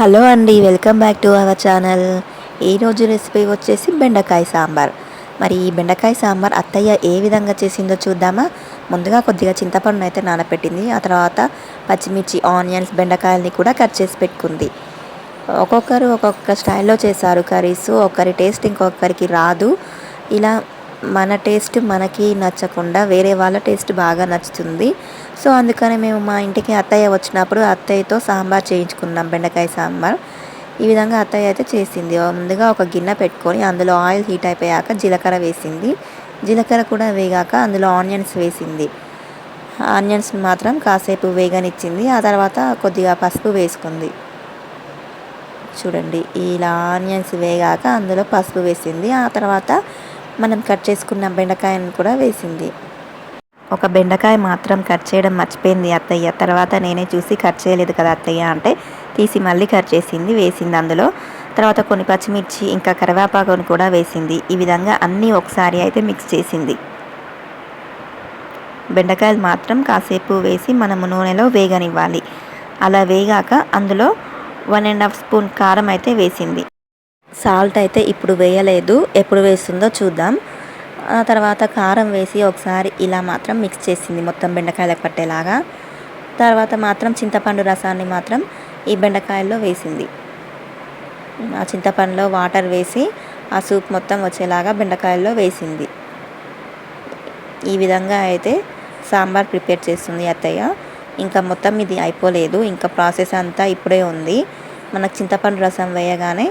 Hello అండి welcome back to our channel. ఈరోజు recipe వచ్చేసి బెండకాయ సాంబార్. మరి ఈ బెండకాయ సాంబార్ అత్తయ్య ఏ విధంగా చేసిందో చూద్దామా? ముందుగా కొద్దిగా చింతపండు అయితే నానబెట్టింది. ఆ తర్వాత పచ్చిమిర్చి ఆనియన్స్ బెండకాయల్ని కూడా కట్ చేసి పెట్టుకుంది. ఒక్కొక్కరు ఒక్కొక్క స్టైల్లో చేశారు. కర్రీస్ ఒకరి టేస్ట్ ఇంకొకరికి రాదు. ఇలా మన టేస్ట్ మనకి నచ్చకుండా వేరే వాళ్ళ టేస్ట్ బాగా నచ్చుతుంది. సో అందుకని మేము మా ఇంటికి అత్తయ్య వచ్చినప్పుడు అత్తయ్యతో సాంబార్ చేయించుకున్నాం బెండకాయ సాంబార్. ఈ విధంగా అత్తయ్య అయితే చేసింది. ముందుగా ఒక గిన్నె పెట్టుకొని అందులో ఆయిల్ హీట్ అయిపోయాక జీలకర్ర వేసింది. జీలకర్ర కూడా వేగాక అందులో ఆనియన్స్ వేసింది. ఆనియన్స్ మాత్రం కాసేపు వేగనిచ్చింది. ఆ తర్వాత కొద్దిగా పసుపు వేసుకుంది. చూడండి ఇలా ఆనియన్స్ వేగాక అందులో పసుపు వేసింది. ఆ తర్వాత మనం కట్ చేసుకున్న బెండకాయను కూడా వేసింది. ఒక బెండకాయ మాత్రం కట్ చేయడం మర్చిపోయింది అత్తయ్య. తర్వాత నేనే చూసి కట్ చేయలేదు కదా అత్తయ్య అంటే తీసి మళ్ళీ కట్ చేసింది వేసింది అందులో. తర్వాత కొన్ని పచ్చిమిర్చి ఇంకా కరివేపాకును కూడా వేసింది. ఈ విధంగా అన్నీ ఒకసారి అయితే మిక్స్ చేసింది. బెండకాయలు మాత్రం కాసేపు వేసి మనము నూనెలో వేగనివ్వాలి. అలా వేగాక అందులో వన్ అండ్ హాఫ్ స్పూన్ కారం అయితే వేసింది. సాల్ట్ అయితే ఇప్పుడు వేయలేదు. ఎప్పుడు వేస్తుందో చూద్దాం. ఆ తర్వాత కారం వేసి ఒకసారి ఇలా మాత్రం మిక్స్ చేసింది మొత్తం బెండకాయలకు పట్టేలాగా. తర్వాత మాత్రం చింతపండు రసాన్ని మాత్రం ఈ బెండకాయల్లో వేసింది. ఆ చింతపండులో వాటర్ వేసి ఆ సూప్ మొత్తం వచ్చేలాగా బెండకాయల్లో వేసింది. ఈ విధంగా అయితే సాంబార్ ప్రిపేర్ చేస్తుంది అత్తయ్య. ఇంకా మొత్తం ఇది అయిపోలేదు. ఇంకా ప్రాసెస్ అంతా ఇప్పుడే ఉంది. మనకు చింతపండు రసం వేయగానే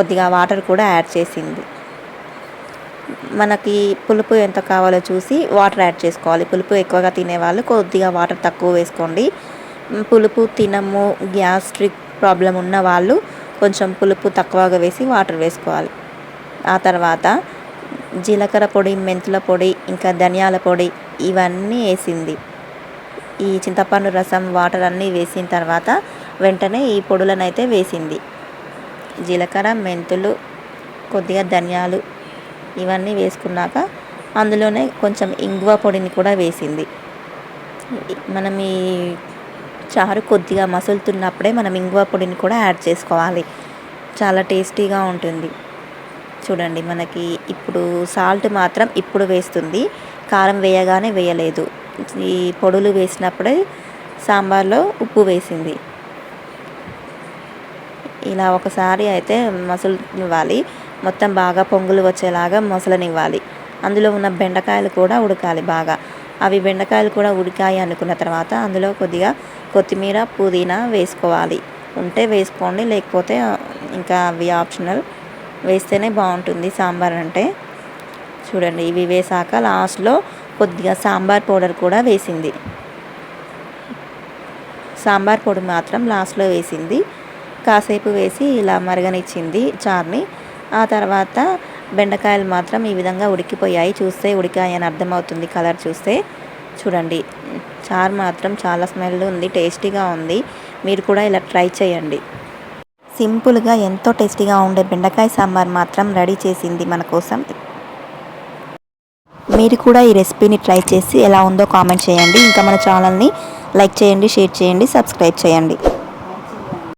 కొద్దిగా వాటర్ కూడా యాడ్ చేసింది. మనకి పులుపు ఎంత కావాలో చూసి వాటర్ యాడ్ చేసుకోవాలి. పులుపు ఎక్కువగా తినేవాళ్ళు కొద్దిగా వాటర్ తక్కువ వేసుకోండి. పులుపు తినము గ్యాస్ట్రిక్ ప్రాబ్లం ఉన్న వాళ్ళు కొంచెం పులుపు తక్కువగా వేసి వాటర్ వేసుకోవాలి. ఆ తర్వాత జీలకర్ర పొడి మెంతుల పొడి ఇంకా ధనియాల పొడి ఇవన్నీ వేసింది. ఈ చింతపండు రసం వాటర్ అన్నీ వేసిన తర్వాత వెంటనే ఈ పొడులను అయితే వేసింది. జీలకర్ర మెంతులు కొద్దిగా ధనియాలు ఇవన్నీ వేసుకున్నాక అందులోనే కొంచెం ఇంగువ పొడిని కూడా వేసింది. మనం ఈ చారు కొద్దిగా మసులుతున్నప్పుడే మనం ఇంగువ పొడిని కూడా యాడ్ చేసుకోవాలి. చాలా టేస్టీగా ఉంటుంది. చూడండి మనకి ఇప్పుడు సాల్ట్ మాత్రం ఇప్పుడు వేస్తుంది. కారం వేయగానే వేయలేదు. ఈ పొడులు వేసినప్పుడే సాంబార్లో ఉప్పు వేసింది. ఇలా ఒకసారి అయితే మసలనివ్వాలి మొత్తం బాగా పొంగులు వచ్చేలాగా మసలనివ్వాలి అందులో ఉన్న బెండకాయలు కూడా ఉడకాలి బాగా. అవి బెండకాయలు కూడా ఉడికాయి అనుకున్న తర్వాత అందులో కొద్దిగా కొత్తిమీర పుదీనా వేసుకోవాలి. ఉంటే వేసుకోండి లేకపోతే ఇంకా అవి ఆప్షనల్. వేస్తేనే బాగుంటుంది సాంబార్ అంటే. చూడండి ఇవి వేసాక లాస్ట్లో కొద్దిగా సాంబార్ పౌడర్ కూడా వేసింది. సాంబార్ పొడి మాత్రం లాస్ట్లో వేసింది. కాసేపు వేసి ఇలా మరగనిచ్చింది చార్ని. ఆ తర్వాత బెండకాయలు మాత్రం ఈ విధంగా ఉడికిపోయాయి. చూస్తే ఉడికాయని అర్థమవుతుంది కలర్ చూస్తే. చూడండి చారు మాత్రం చాలా స్మెల్ ఉంది టేస్టీగా ఉంది. మీరు కూడా ఇలా ట్రై చేయండి. సింపుల్గా ఎంతో టేస్టీగా ఉండే బెండకాయ సాంబార్ మాత్రం రెడీ చేసింది మన కోసం. మీరు కూడా ఈ రెసిపీని ట్రై చేసి ఎలా ఉందో కామెంట్ చేయండి. ఇంకా మన ఛానల్ని లైక్ చేయండి షేర్ చేయండి సబ్స్క్రైబ్ చేయండి.